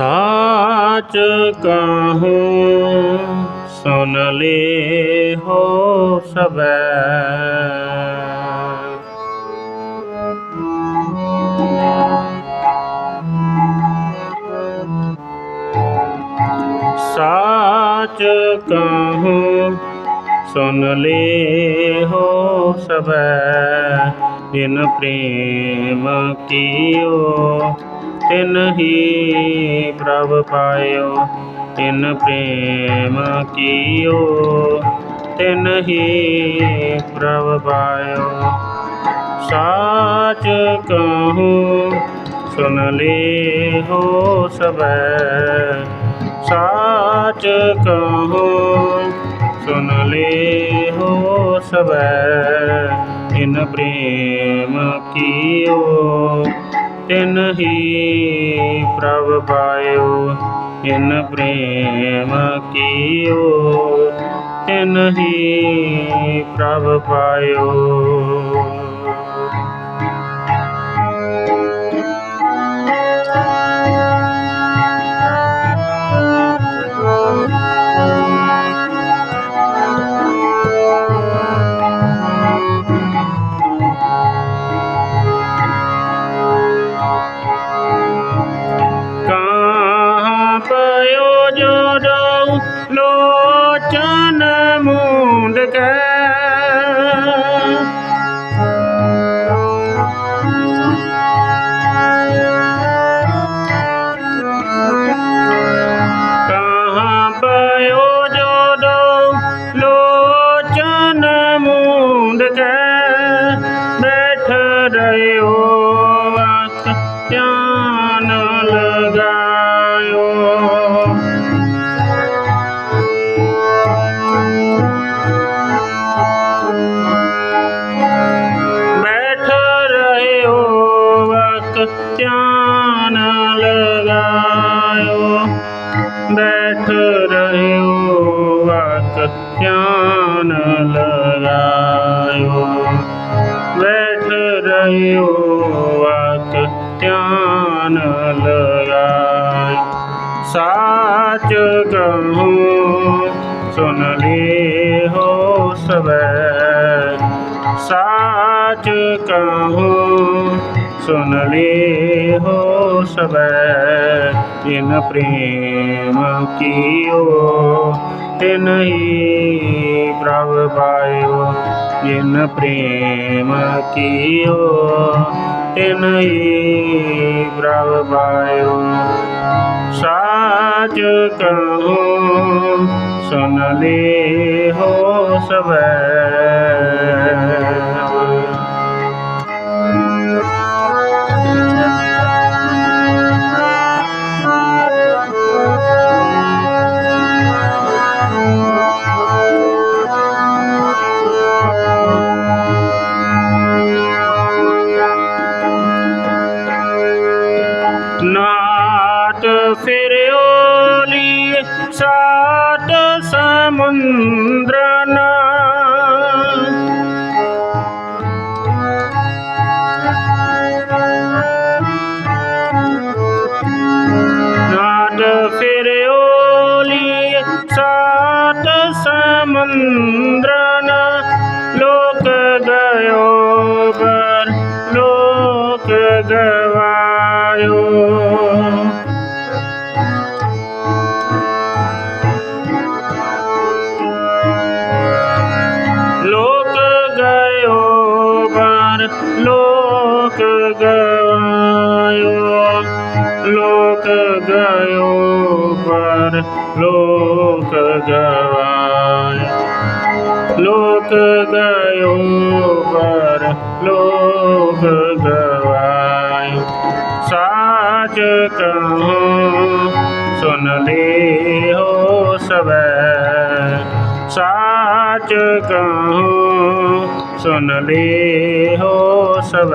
ਸਾਚ ਕਹੂੰ, ਸੁਨ ਲੇ ਹੋ ਸਬੈ ਸਾਚ ਕਹੂੰ, ਸੁਨ ਲੇ ਹੋ ਸਬੈ ਦਿਨ ਪ੍ਰੇਮ ਕੀਓ ਤਿਨ ਹੀ ਪ੍ਰਭ ਪਾਇਓ, ਤਿਨ ਪ੍ਰੇਮ ਕੀਓ। ਤਿਨ ਹੀ ਪ੍ਰਭ ਪਾਇਓ, ਸਾਚ ਕਹੂੰ, ਸੁਨ ਲੇ ਹੋ ਸਭੈ। ਸਾਚ ਕਹੂੰ, ਸੁਨ ਲੇ ਹੋ ਸਭੈ। ਇਨ ਪ੍ਰੇਮ ਕੀਓ ਤਿਨ ਹੀ ਪ੍ਰਭ ਪਾਇਓ ਇਨ ਪ੍ਰੇਮ ਕੀਓ। ਤਿਨ ਹੀ ਪ੍ਰਭ ਪਾਇਓ। ધ્યાન લગાયો બેઠ રહ્યો વાત ધ્યાન લગાય સાચ કહું સુન લે હો સવે સાચ કહું सुन ले हो सब इन प्रेम कियो तिन ही प्रभ पायो जिन प्रेम कियो तिन ही प्रभ पायो साच कहूँ सुन ले हो सब ਸਾਤ ਫਿਰਿਓ ਨੀ ਸਾਤ ਸਮੁੰਦਰ ਨਾ बर लोक गवायो लोक गयो बर लोक गवायो लोक गयो बर लोक गवायो साच कहूँ सुन ले हो सब साच कहूँ सुन ले हो सब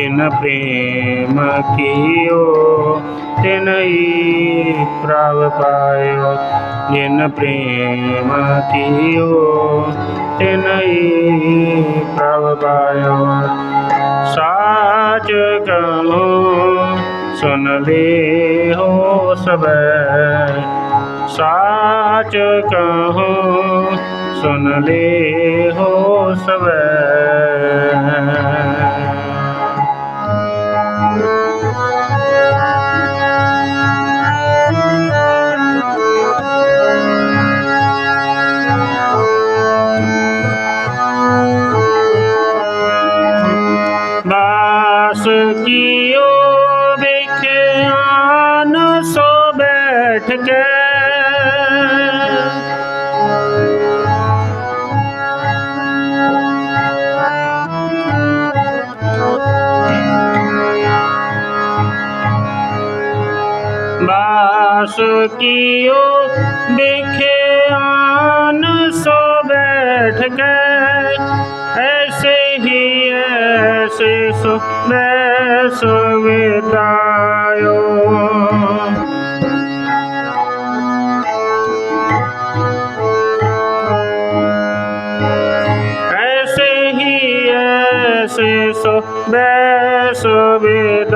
इन प्रेम कियो तिन प्राव पायो जिन प्रेम कियो तिन प्राव पायो साच कहो सुन ले हो सब ਸਾਚ ਕਹੋ ਸੁਨ ਲੇ ਹੋ ਸਬੈ ਬਾਸ ਕੀਓ ਵਿਖਿਆਨ ਸੋ ਬੈਠ ਕੇ ਸੋ ਕੀਓ, ਦੇਖੇ ਆਨ ਸੋ ਬੈਠ ਕੇ। ਐਸੇ ਹੀ, ਐਸੇ ਸੋ ਮੈਂ ਸੋ ਵਿਦਾਇਓ ਐਸੇ ਹੀ, ਐਸੇ ਸੋ ਮੈਂ ਸੋ ਵਿਦਾਇਓ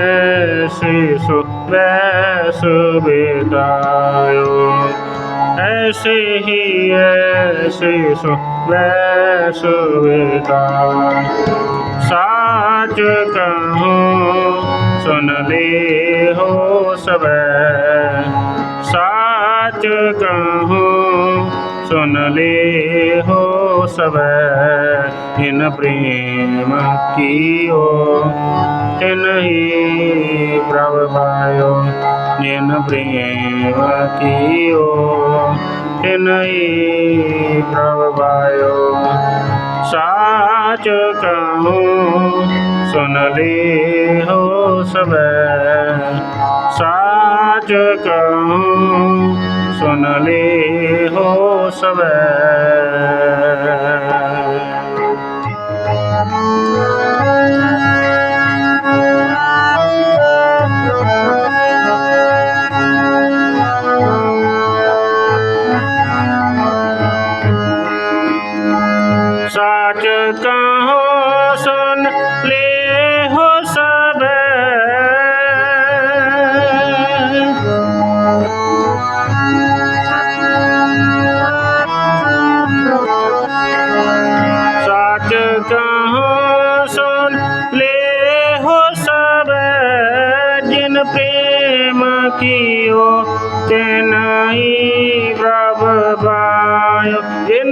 ही ऐसे सो मैं सुविदायो ऐसे ही ऐसे सो मैं सुविदा साच कहूँ सुन ले हो सब साच कहूँ सुन ले हो सब इन प्रेम कियो तिन ही प्रभ पायो जिन प्रेम कियो तिन ही प्रभ पायो साच कहूँ सुन ले हो सब साच कहूँ सुन ले हो सब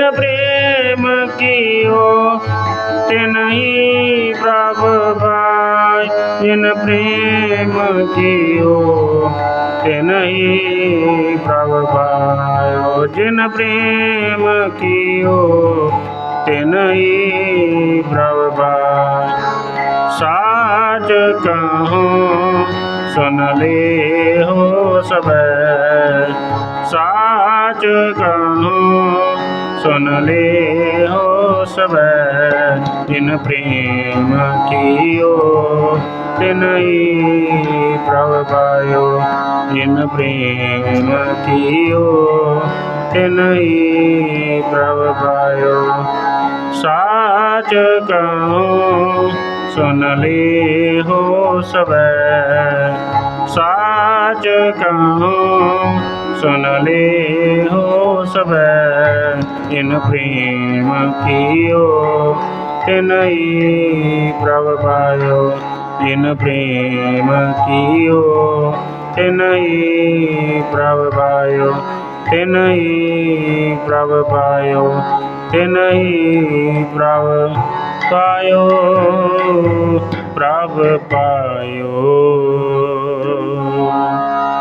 प्रेम कियो तिन ही प्रभ पाय जिन प्रेम कियो तिन ही प्रभ पायो जिन प्रेम कियो तिन ही प्रभ पाय साच कहूँ सुन ले हो सब साच कहूँ सुन ले हो सब इन प्रेम कियो तिन ही प्रभ पायो इन प्रेम कियो तिन ही प्रभ पायो साच कहूँ सुन ले हो सब साच कहूँ सुन ले हो सब इन प्रेम कियो तिन ही प्रभ पायो इन प्रेम कियो तिन ही प्रभ पायो तिन ही प्रभ पायो तिन ही प्रभ पायो प्रभ पायो